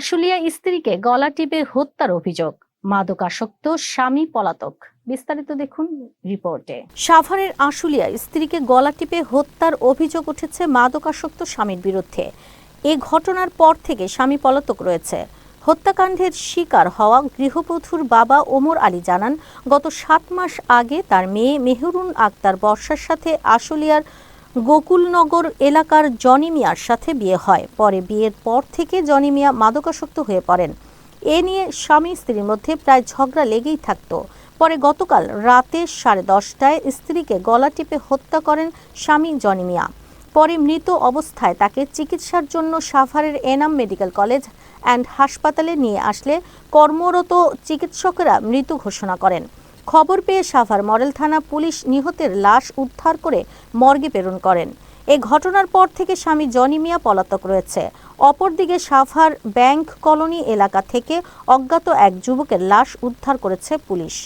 আশুলিয়া স্ত্রীকে গলা টিপে হত্যার অভিযোগ। মাদকাসক্ত স্বামী পলাতক। বিস্তারিত দেখুন রিপোর্টে। সাভারের আশুলিয়া স্ত্রীকে গলা টিপে হত্যার অভিযোগ উঠেছে মাদকাসক্ত স্বামীর বিরুদ্ধে। এ ঘটনার পর থেকে স্বামী পলাতক রয়েছে। হত্যাকাণ্ডের শিকার হওয়া গৃহবধূর বাবা ওমর আলী জানান, গত সাত মাস আগে তার মেয়ে মেহরুন আক্তার বর্ষার সাথে আশুলিয়ার গোকুলনগর এলাকার জনি মিয়ার সাথে বিয়ে হয়। পরে বিয়ের পর থেকে জনি মিয়া মাদকাসক্ত হয়ে পড়েন। এ নিয়ে স্বামী স্ত্রীর মধ্যে প্রায় ঝগড়া লেগেই থাকত। পরে গতকাল রাতে সাড়ে দশটায় স্ত্রীকে গলা টিপে হত্যা করেন স্বামী জনি মিয়া। পরে মৃত অবস্থায় তাকে চিকিৎসার জন্য সাভারের এনাম মেডিকেল কলেজ অ্যান্ড হাসপাতালে নিয়ে আসলে কর্মরত চিকিৎসকেরা মৃত ঘোষণা করেন। খবর পেয়ে সাভার মডেল থানা পুলিশ নিহতের লাশ উদ্ধার করে মর্গে প্রেরণ করেন। এ ঘটনার পর থেকে স্বামী জনি মিয়া পলাতক রয়েছে। অপরদিকে সাভার ব্যাংক কলোনি এলাকা থেকে অজ্ঞাত এক যুবকের লাশ উদ্ধার করেছে পুলিশ।